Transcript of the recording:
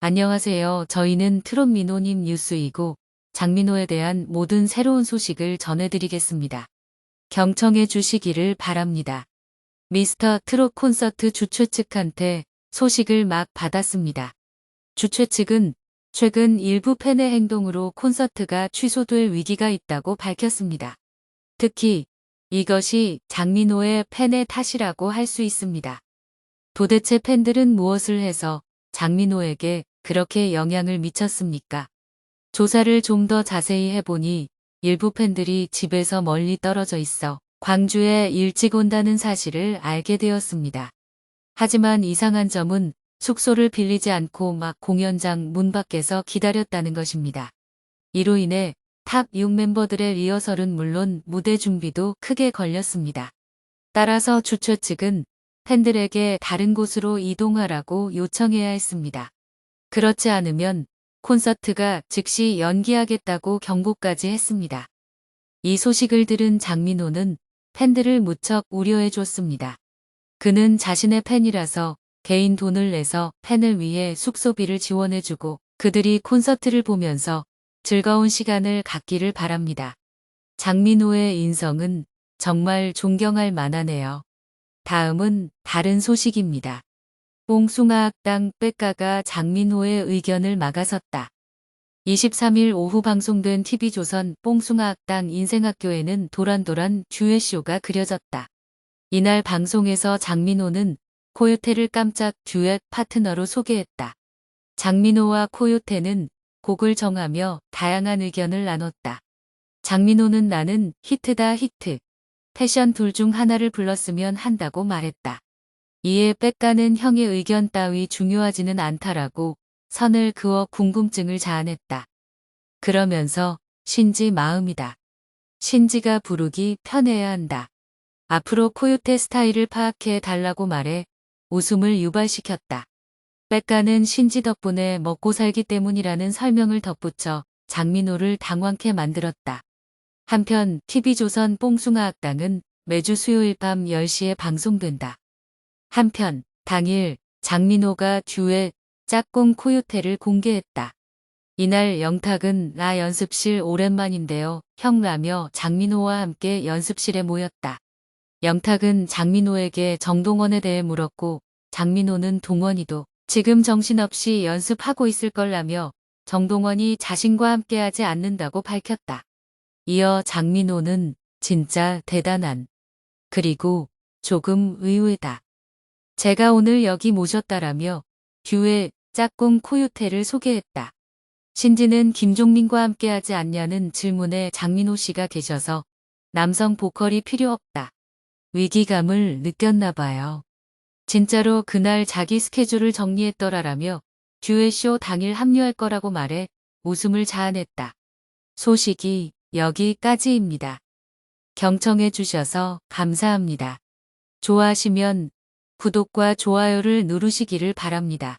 안녕하세요. 저희는 트롯미노님 뉴스이고 장민호에 대한 모든 새로운 소식을 전해드리겠습니다. 경청해 주시기를 바랍니다. 미스터 트롯 콘서트 주최 측한테 소식을 막 받았습니다. 주최 측은 최근 일부 팬의 행동으로 콘서트가 취소될 위기가 있다고 밝혔습니다. 특히 이것이 장민호의 팬의 탓이라고 할 수 있습니다. 도대체 팬들은 무엇을 해서 장민호에게 그렇게 영향을 미쳤습니까? 조사를 좀 더 자세히 해보니 일부 팬들이 집에서 멀리 떨어져 있어 광주에 일찍 온다는 사실을 알게 되었습니다. 하지만 이상한 점은 숙소를 빌리지 않고 막 공연장 문 밖에서 기다렸다는 것입니다. 이로 인해 탑 6 멤버들의 리허설은 물론 무대 준비도 크게 걸렸습니다. 따라서 주최 측은 팬들에게 다른 곳으로 이동하라고 요청해야 했습니다. 그렇지 않으면 콘서트가 즉시 연기하겠다고 경고까지 했습니다. 이 소식을 들은 장민호는 팬들을 무척 우려해 줬습니다. 그는 자신의 팬이라서 개인 돈을 내서 팬을 위해 숙소비를 지원해주고 그들이 콘서트를 보면서 즐거운 시간을 갖기를 바랍니다. 장민호의 인성은 정말 존경할 만하네요. 다음은 다른 소식입니다. 뽕숭아 학당 백가가 장민호의 의견을 막아섰다. 23일 오후 방송된 TV조선 뽕숭아 학당 인생학교에는 도란도란 듀엣쇼가 그려졌다. 이날 방송에서 장민호는 코요테를 깜짝 듀엣 파트너로 소개했다. 장민호와 코요테는 곡을 정하며 다양한 의견을 나눴다. 장민호는 나는 히트다 히트. 패션 둘 중 하나를 불렀으면 한다고 말했다. 이에 백가는 형의 의견 따위 중요하지는 않다라고 선을 그어 궁금증을 자아냈다. 그러면서 신지 마음이다. 신지가 부르기 편해야 한다. 앞으로 코요테 스타일을 파악해 달라고 말해 웃음을 유발시켰다. 백가는 신지 덕분에 먹고 살기 때문이라는 설명을 덧붙여 장민호를 당황케 만들었다. 한편 TV조선 뽕숭아 학당은 매주 수요일 밤 10시에 방송된다. 한편 당일 장민호가 듀엣 짝꿍 코요테를 공개했다. 이날 영탁은 나 연습실 오랜만인데요. 형라며 장민호와 함께 연습실에 모였다. 영탁은 장민호에게 정동원에 대해 물었고 장민호는 동원이도 지금 정신없이 연습하고 있을 걸라며 정동원이 자신과 함께하지 않는다고 밝혔다. 이어 장민호는 진짜 대단한 그리고 조금 의외다. 제가 오늘 여기 모셨다라며 듀의 짝꿍 코요테를 소개했다. 신지는 김종민과 함께하지 않냐는 질문에 장민호 씨가 계셔서 남성 보컬이 필요 없다. 위기감을 느꼈나 봐요. 진짜로 그날 자기 스케줄을 정리했더라라며 듀엣쇼 당일 합류할 거라고 말해 웃음을 자아냈다. 소식이 여기까지입니다. 경청해 주셔서 감사합니다. 좋아하시면 구독과 좋아요를 누르시기를 바랍니다.